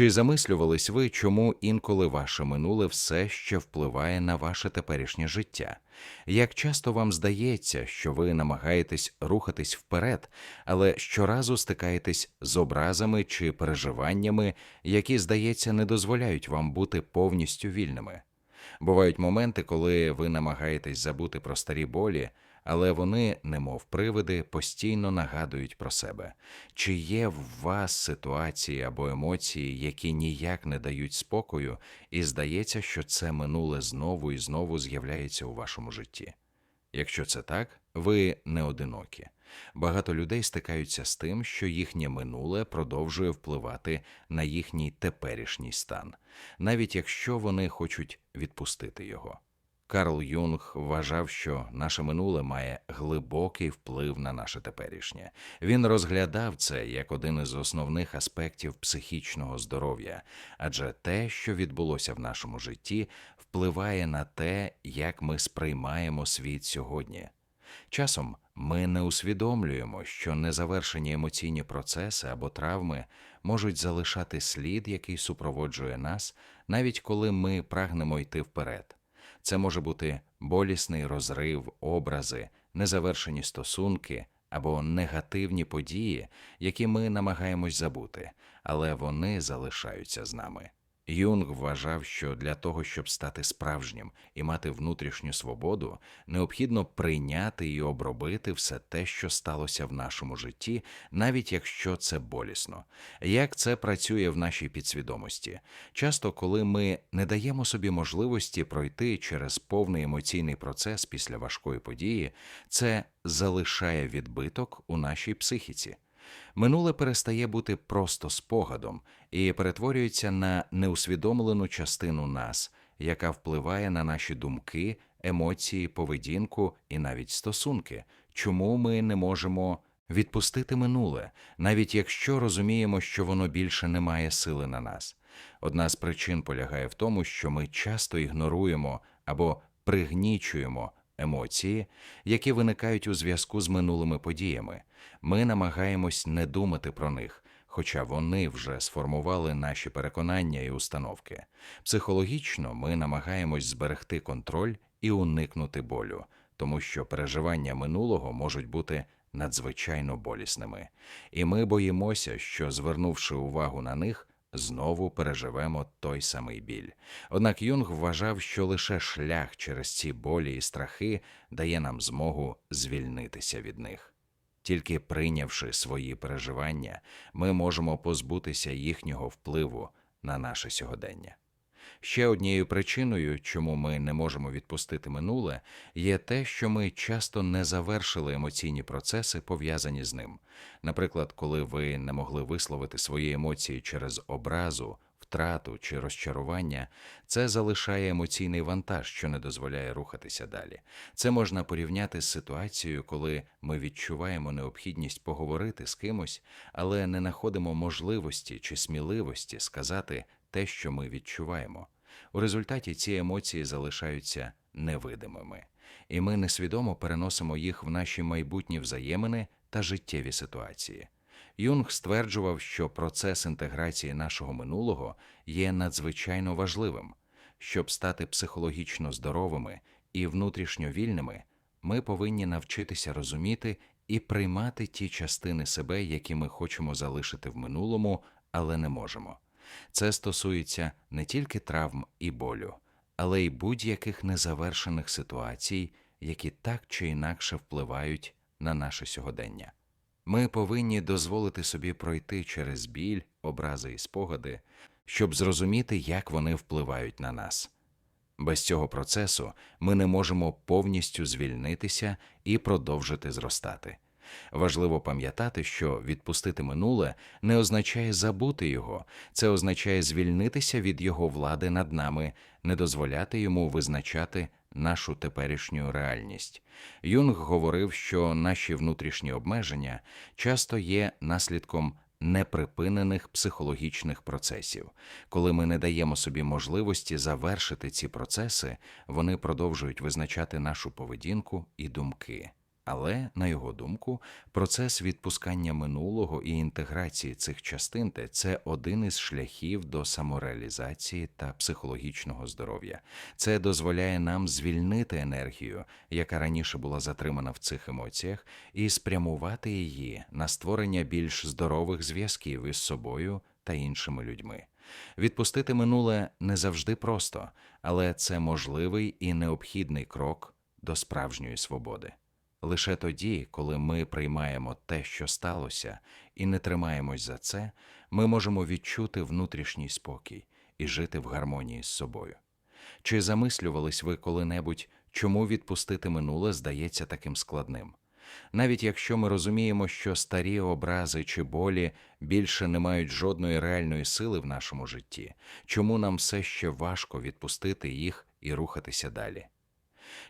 Чи замислювались ви, чому інколи ваше минуле все ще впливає на ваше теперішнє життя? Як часто вам здається, що ви намагаєтесь рухатись вперед, але щоразу стикаєтесь з образами чи переживаннями, які, здається, не дозволяють вам бути повністю вільними? Бувають моменти, коли ви намагаєтесь забути про старі болі, але вони, немов привиди, постійно нагадують про себе. Чи є в вас ситуації або емоції, які ніяк не дають спокою, і здається, що це минуле знову і знову з'являється у вашому житті? Якщо це так, ви не одинокі. Багато людей стикаються з тим, що їхнє минуле продовжує впливати на їхній теперішній стан, навіть якщо вони хочуть відпустити його. Карл Юнг вважав, що наше минуле має глибокий вплив на наше теперішнє. Він розглядав це як один із основних аспектів психічного здоров'я, адже те, що відбулося в нашому житті, впливає на те, як ми сприймаємо світ сьогодні. Часом ми не усвідомлюємо, що незавершені емоційні процеси або травми можуть залишати слід, який супроводжує нас, навіть коли ми прагнемо йти вперед. Це може бути болісний розрив, образи, незавершені стосунки або негативні події, які ми намагаємось забути, але вони залишаються з нами. Юнг вважав, що для того, щоб стати справжнім і мати внутрішню свободу, необхідно прийняти і обробити все те, що сталося в нашому житті, навіть якщо це болісно. Як це працює в нашій підсвідомості? Часто, коли ми не даємо собі можливості пройти через повний емоційний процес після важкої події, це залишає відбиток у нашій психіці. Минуле перестає бути просто спогадом і перетворюється на неусвідомлену частину нас, яка впливає на наші думки, емоції, поведінку і навіть стосунки, чому ми не можемо відпустити минуле, навіть якщо розуміємо, що воно більше не має сили на нас. Одна з причин полягає в тому, що ми часто ігноруємо або пригнічуємо емоції, які виникають у зв'язку з минулими подіями. Ми намагаємось не думати про них, хоча вони вже сформували наші переконання і установки. Психологічно ми намагаємось зберегти контроль і уникнути болю, тому що переживання минулого можуть бути надзвичайно болісними, і ми боїмося, що, звернувши увагу на них, знову переживемо той самий біль. Однак Юнг вважав, що лише шлях через ці болі і страхи дає нам змогу звільнитися від них. Тільки прийнявши свої переживання, ми можемо позбутися їхнього впливу на наше сьогодення. Ще однією причиною, чому ми не можемо відпустити минуле, є те, що ми часто не завершили емоційні процеси, пов'язані з ним. Наприклад, коли ви не могли висловити свої емоції через образу, втрату чи розчарування, це залишає емоційний вантаж, що не дозволяє рухатися далі. Це можна порівняти з ситуацією, коли ми відчуваємо необхідність поговорити з кимось, але не знаходимо можливості чи сміливості сказати те, що ми відчуваємо. У результаті ці емоції залишаються невидимими, і ми несвідомо переносимо їх в наші майбутні взаємини та життєві ситуації. Юнг стверджував, що процес інтеграції нашого минулого є надзвичайно важливим. Щоб стати психологічно здоровими і внутрішньо вільними, ми повинні навчитися розуміти і приймати ті частини себе, які ми хочемо залишити в минулому, але не можемо. Це стосується не тільки травм і болю, але й будь-яких незавершених ситуацій, які так чи інакше впливають на наше сьогодення. Ми повинні дозволити собі пройти через біль, образи і спогади, щоб зрозуміти, як вони впливають на нас. Без цього процесу ми не можемо повністю звільнитися і продовжити зростати. Важливо пам'ятати, що відпустити минуле не означає забути його, це означає звільнитися від його влади над нами, не дозволяти йому визначати нашу теперішню реальність. Юнг говорив, що наші внутрішні обмеження часто є наслідком. Неприпинених психологічних процесів. Коли ми не даємо собі можливості завершити ці процеси, вони продовжують визначати нашу поведінку і думки. Але, на його думку, процес відпускання минулого і інтеграції цих частин – це один із шляхів до самореалізації та психологічного здоров'я. Це дозволяє нам звільнити енергію, яка раніше була затримана в цих емоціях, і спрямувати її на створення більш здорових зв'язків із собою та іншими людьми. Відпустити минуле не завжди просто, але це можливий і необхідний крок до справжньої свободи. Лише тоді, коли ми приймаємо те, що сталося, і не тримаємось за це, ми можемо відчути внутрішній спокій і жити в гармонії з собою. Чи замислювались ви коли-небудь, чому відпустити минуле здається таким складним? Навіть якщо ми розуміємо, що старі образи чи болі більше не мають жодної реальної сили в нашому житті, чому нам все ще важко відпустити їх і рухатися далі?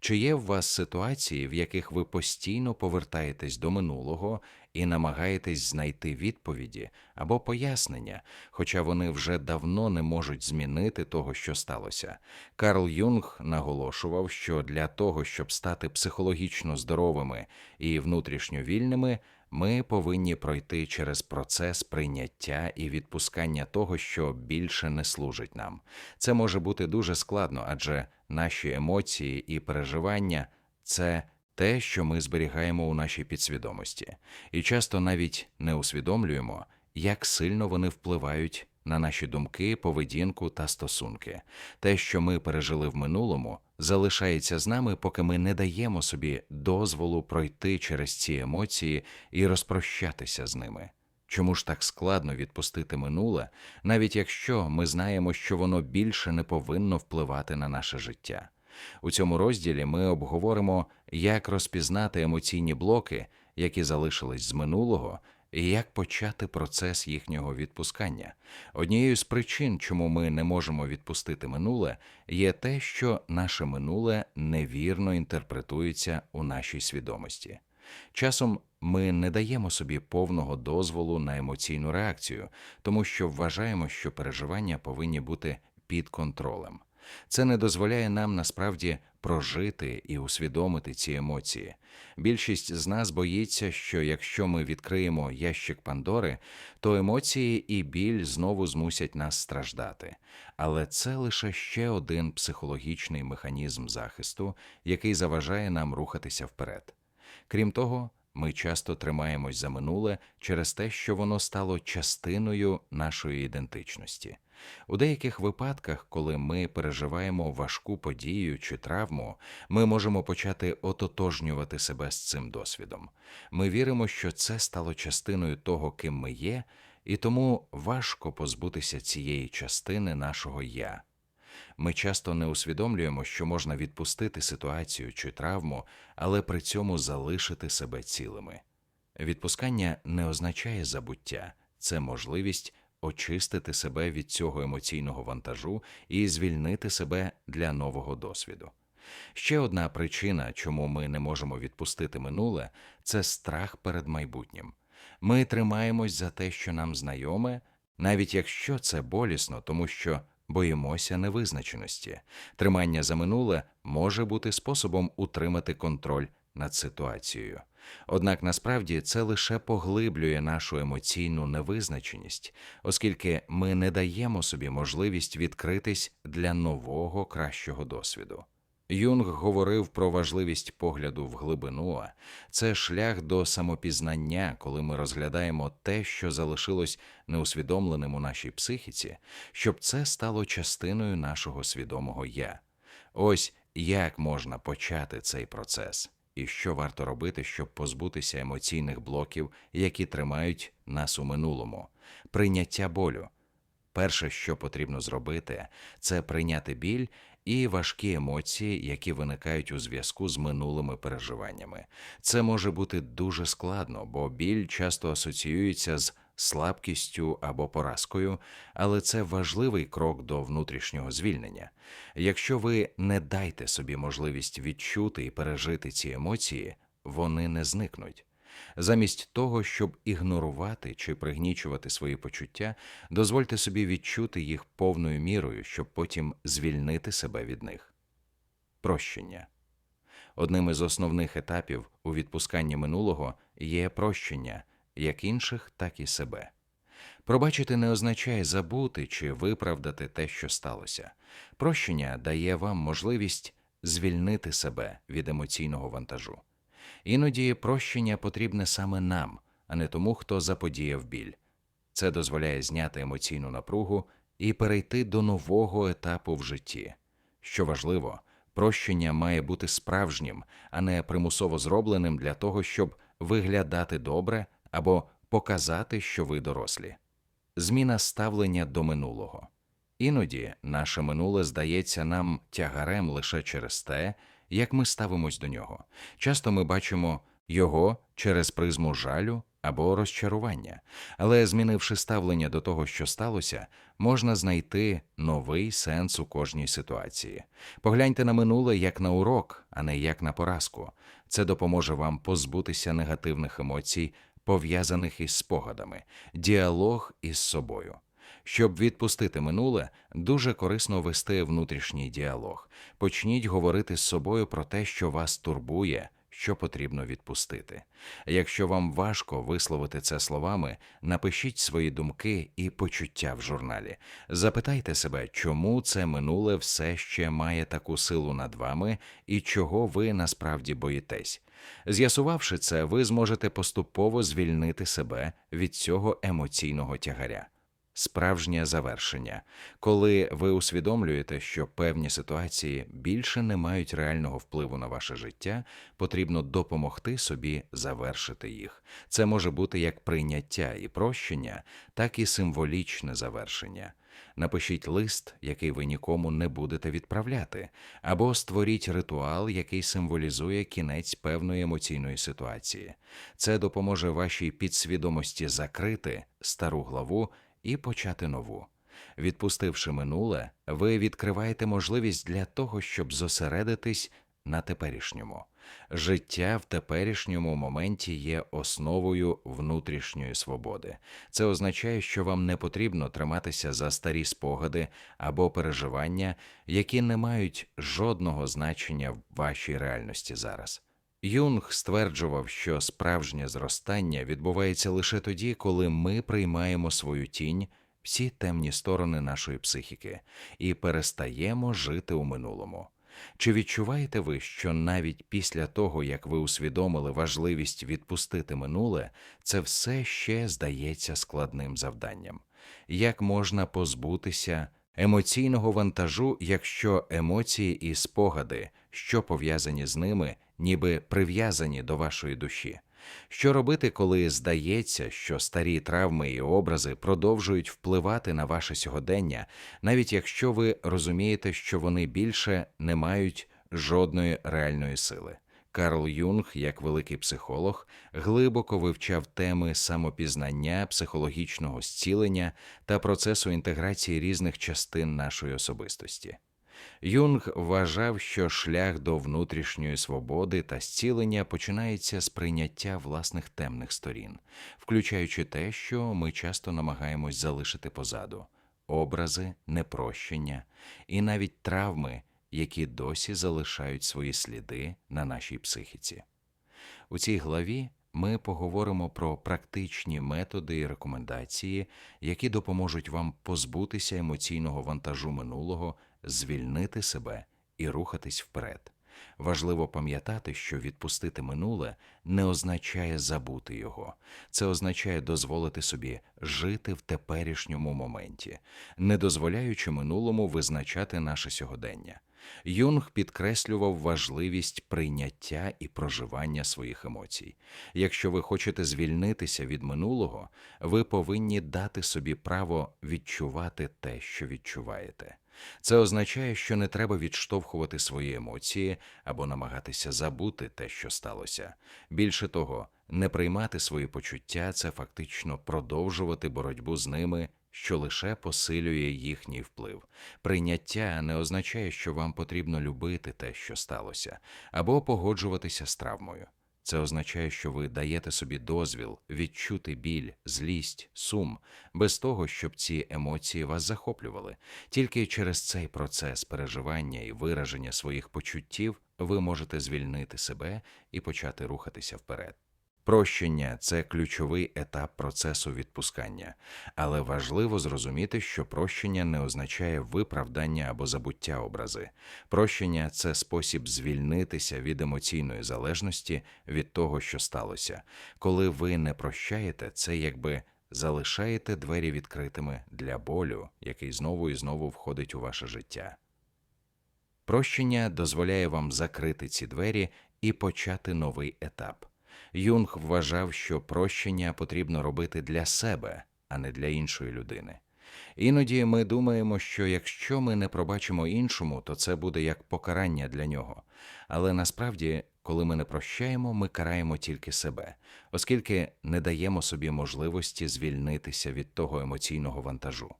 Чи є в вас ситуації, в яких ви постійно повертаєтесь до минулого і намагаєтесь знайти відповіді або пояснення, хоча вони вже давно не можуть змінити того, що сталося? Карл Юнг наголошував, що для того, щоб стати психологічно здоровими і внутрішньо вільними, ми повинні пройти через процес прийняття і відпускання того, що більше не служить нам. Це може бути дуже складно, адже наші емоції і переживання це те, що ми зберігаємо у нашій підсвідомості, і часто навіть не усвідомлюємо, як сильно вони впливають на наші думки, поведінку та стосунки. Те, що ми пережили в минулому, залишається з нами, поки ми не даємо собі дозволу пройти через ці емоції і розпрощатися з ними. Чому ж так складно відпустити минуле, навіть якщо ми знаємо, що воно більше не повинно впливати на наше життя? У цьому розділі ми обговоримо, як розпізнати емоційні блоки, які залишились з минулого, і як почати процес їхнього відпускання. Однією з причин, чому ми не можемо відпустити минуле, є те, що наше минуле невірно інтерпретується у нашій свідомості. Часом ми не даємо собі повного дозволу на емоційну реакцію, тому що вважаємо, що переживання повинні бути під контролем. Це не дозволяє нам насправді прожити і усвідомити ці емоції. Більшість з нас боїться, що якщо ми відкриємо ящик Пандори, то емоції і біль знову змусять нас страждати. Але це лише ще один психологічний механізм захисту, який заважає нам рухатися вперед. Крім того, ми часто тримаємось за минуле через те, що воно стало частиною нашої ідентичності. У деяких випадках, коли ми переживаємо важку подію чи травму, ми можемо почати ототожнювати себе з цим досвідом. Ми віримо, що це стало частиною того, ким ми є, і тому важко позбутися цієї частини нашого я. Ми часто не усвідомлюємо, що можна відпустити ситуацію чи травму, але при цьому залишити себе цілими. Відпускання не означає забуття, це можливість очистити себе від цього емоційного вантажу і звільнити себе для нового досвіду. Ще одна причина, чому ми не можемо відпустити минуле, це страх перед майбутнім. Ми тримаємось за те, що нам знайоме, навіть якщо це болісно, тому що боїмося невизначеності. Тримання за минуле може бути способом утримати контроль над ситуацією. Однак насправді це лише поглиблює нашу емоційну невизначеність, оскільки ми не даємо собі можливість відкритись для нового кращого досвіду. Юнг говорив про важливість погляду в глибину, це шлях до самопізнання, коли ми розглядаємо те, що залишилось неусвідомленим у нашій психіці, щоб це стало частиною нашого свідомого я. Ось як можна почати цей процес, і що варто робити, щоб позбутися емоційних блоків, які тримають нас у минулому, прийняття болю. Перше, що потрібно зробити, це прийняти біль і важкі емоції, які виникають у зв'язку з минулими переживаннями. Це може бути дуже складно, бо біль часто асоціюється з слабкістю або поразкою, але це важливий крок до внутрішнього звільнення. Якщо ви не дайте собі можливість відчути і пережити ці емоції, вони не зникнуть. Замість того, щоб ігнорувати чи пригнічувати свої почуття, дозвольте собі відчути їх повною мірою, щоб потім звільнити себе від них. Прощення. Одним із основних етапів у відпусканні минулого є прощення як інших, так і себе. Пробачити не означає забути чи виправдати те, що сталося. Прощення дає вам можливість звільнити себе від емоційного вантажу. Іноді прощення потрібне саме нам, а не тому, хто заподіяв біль. Це дозволяє зняти емоційну напругу і перейти до нового етапу в житті. Що важливо, прощення має бути справжнім, а не примусово зробленим для того, щоб виглядати добре або показати, що ви дорослі. Зміна ставлення до минулого. Іноді наше минуле здається нам тягарем лише через те, як ми ставимось до нього. Часто ми бачимо його через призму жалю або розчарування, але змінивши ставлення до того, що сталося, можна знайти новий сенс у кожній ситуації. Погляньте на минуле як на урок, а не як на поразку. Це допоможе вам позбутися негативних емоцій, пов'язаних із спогадами, діалог із собою. Щоб відпустити минуле, дуже корисно вести внутрішній діалог. Почніть говорити з собою про те, що вас турбує, що потрібно відпустити. Якщо вам важко висловити це словами, напишіть свої думки і почуття в журналі. Запитайте себе, чому це минуле все ще має таку силу над вами і чого ви насправді боїтесь. З'ясувавши це, ви зможете поступово звільнити себе від цього емоційного тягаря. Справжнє завершення, коли ви усвідомлюєте, що певні ситуації більше не мають реального впливу на ваше життя, потрібно допомогти собі завершити їх. Це може бути як прийняття і прощення, так і символічне завершення. Напишіть лист, який ви нікому не будете відправляти, або створіть ритуал, який символізує кінець певної емоційної ситуації. Це допоможе вашій підсвідомості закрити стару главу і почати нову. Відпустивши минуле, ви відкриваєте можливість для того, щоб зосередитись на теперішньому. Життя в теперішньому моменті є основою внутрішньої свободи. Це означає, що вам не потрібно триматися за старі спогади або переживання, які не мають жодного значення в вашій реальності зараз. Юнг стверджував, що справжнє зростання відбувається лише тоді, коли ми приймаємо свою тінь, всі темні сторони нашої психіки, і перестаємо жити у минулому. Чи відчуваєте ви, що навіть після того, як ви усвідомили важливість відпустити минуле, це все ще здається складним завданням? Як можна позбутися емоційного вантажу, якщо емоції і спогади, що пов'язані з ними, ніби прив'язані до вашої душі? Що робити, коли здається, що старі травми і образи продовжують впливати на ваше сьогодення, навіть якщо ви розумієте, що вони більше не мають жодної реальної сили? Карл Юнг, як великий психолог, глибоко вивчав теми самопізнання, психологічного зцілення та процесу інтеграції різних частин нашої особистості. Юнг вважав, що шлях до внутрішньої свободи та зцілення починається з прийняття власних темних сторін, включаючи те, що ми часто намагаємось залишити позаду образи, непрощення і навіть травми, які досі залишають свої сліди на нашій психіці. У цій главі ми поговоримо про практичні методи і рекомендації, які допоможуть вам позбутися емоційного вантажу минулого звільнити себе і рухатись вперед. Важливо пам'ятати, що відпустити минуле не означає забути його, це означає дозволити собі жити в теперішньому моменті, не дозволяючи минулому визначати наше сьогодення. Юнг підкреслював важливість прийняття і проживання своїх емоцій. Якщо ви хочете звільнитися від минулого, ви повинні дати собі право відчувати те, що відчуваєте. Це означає, що не треба відштовхувати свої емоції або намагатися забути те, що сталося. Більше того, не приймати свої почуття це фактично продовжувати боротьбу з ними, що лише посилює їхній вплив. Прийняття не означає, що вам потрібно любити те, що сталося, або погоджуватися з травмою. Це означає, що ви даєте собі дозвіл відчути біль, злість, сум, без того, щоб ці емоції вас захоплювали. Тільки через цей процес переживання і вираження своїх почуттів ви можете звільнити себе і почати рухатися вперед. Прощення це ключовий етап процесу відпускання, але важливо зрозуміти, що прощення не означає виправдання або забуття образи. Прощення це спосіб звільнитися від емоційної залежності від того, що сталося. Коли ви не прощаєте, це якби залишаєте двері відкритими для болю, який знову і знову входить у ваше життя. Прощення дозволяє вам закрити ці двері і почати новий етап. Юнг вважав, що прощення потрібно робити для себе, а не для іншої людини. Іноді ми думаємо, що якщо ми не пробачимо іншому, то це буде як покарання для нього. Але насправді, коли ми не прощаємо, ми караємо тільки себе, оскільки не даємо собі можливості звільнитися від того емоційного вантажу.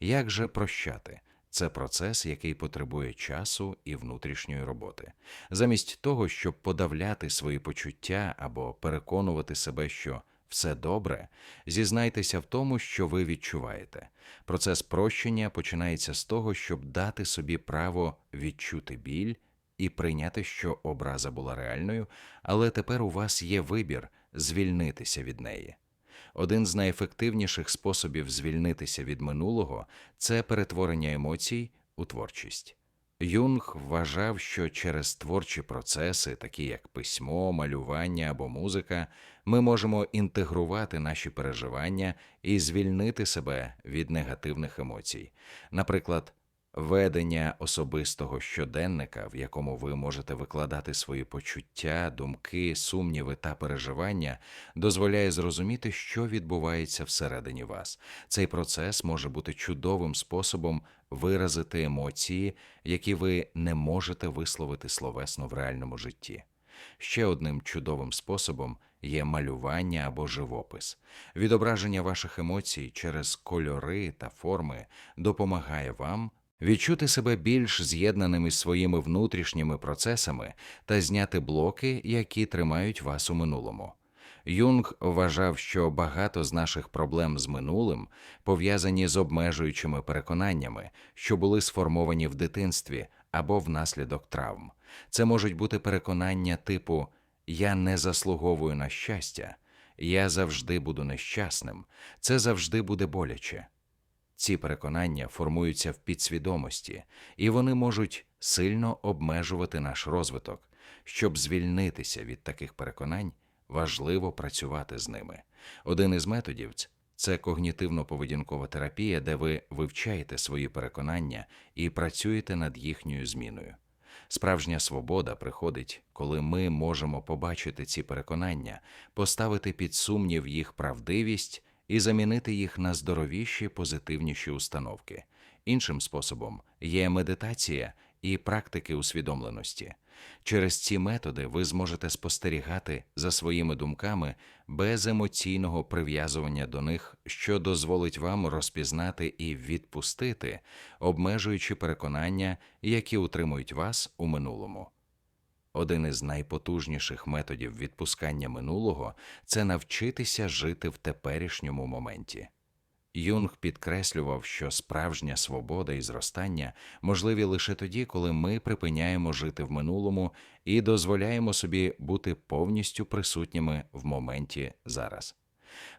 Як же прощати? Це процес, який потребує часу і внутрішньої роботи. Замість того, щоб подавляти свої почуття або переконувати себе, що все добре, зізнайтеся в тому, що ви відчуваєте. Процес прощення починається з того, щоб дати собі право відчути біль і прийняти, що образа була реальною, але тепер у вас є вибір звільнитися від неї. Один з найефективніших способів звільнитися від минулого це перетворення емоцій у творчість. Юнг вважав, що через творчі процеси, такі як письмо, малювання або музика, ми можемо інтегрувати наші переживання і звільнити себе від негативних емоцій. Наприклад, Ведення особистого щоденника, в якому ви можете викладати свої почуття, думки, сумніви та переживання, дозволяє зрозуміти, що відбувається всередині вас. Цей процес може бути чудовим способом виразити емоції, які ви не можете висловити словесно в реальному житті. Ще одним чудовим способом є малювання або живопис. Відображення ваших емоцій через кольори та форми допомагає вам відчути себе більш з'єднаним із своїми внутрішніми процесами та зняти блоки, які тримають вас у минулому. Юнг вважав, що багато з наших проблем з минулим пов'язані з обмежуючими переконаннями, що були сформовані в дитинстві або внаслідок травм. Це можуть бути переконання типу Я не заслуговую на щастя, я завжди буду нещасним, це завжди буде боляче. Ці переконання формуються в підсвідомості, і вони можуть сильно обмежувати наш розвиток. Щоб звільнитися від таких переконань, важливо працювати з ними. Один із методів це когнітивно-поведінкова терапія, де ви вивчаєте свої переконання і працюєте над їхньою зміною. Справжня свобода приходить, коли ми можемо побачити ці переконання, поставити під сумнів їх правдивість і замінити їх на здоровіші, позитивніші установки. Іншим способом є медитація і практики усвідомленості. Через ці методи ви зможете спостерігати за своїми думками без емоційного прив'язування до них, що дозволить вам розпізнати і відпустити, обмежуючи переконання, які утримують вас у минулому. Один із найпотужніших методів відпускання минулого це навчитися жити в теперішньому моменті. Юнг підкреслював, що справжня свобода і зростання можливі лише тоді, коли ми припиняємо жити в минулому і дозволяємо собі бути повністю присутніми в моменті зараз.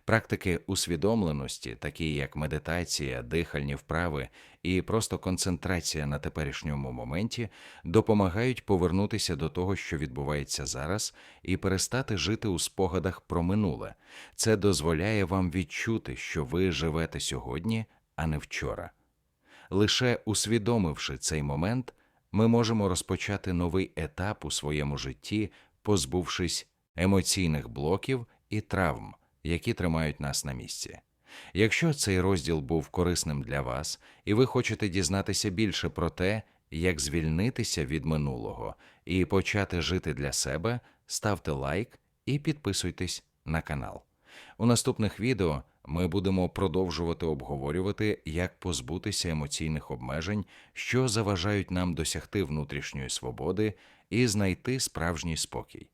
Практики усвідомленості, такі як медитація, дихальні вправи і просто концентрація на теперішньому моменті, допомагають повернутися до того, що відбувається зараз, і перестати жити у спогадах про минуле. Це дозволяє вам відчути, що ви живете сьогодні, а не вчора. Лише усвідомивши цей момент, ми можемо розпочати новий етап у своєму житті, позбувшись емоційних блоків і травм які тримають нас на місці. Якщо цей розділ був корисним для вас, і ви хочете дізнатися більше про те, як звільнитися від минулого і почати жити для себе, ставте лайк і підписуйтесь на канал. У наступних відео ми будемо продовжувати обговорювати, як позбутися емоційних обмежень, що заважають нам досягти внутрішньої свободи і знайти справжній спокій.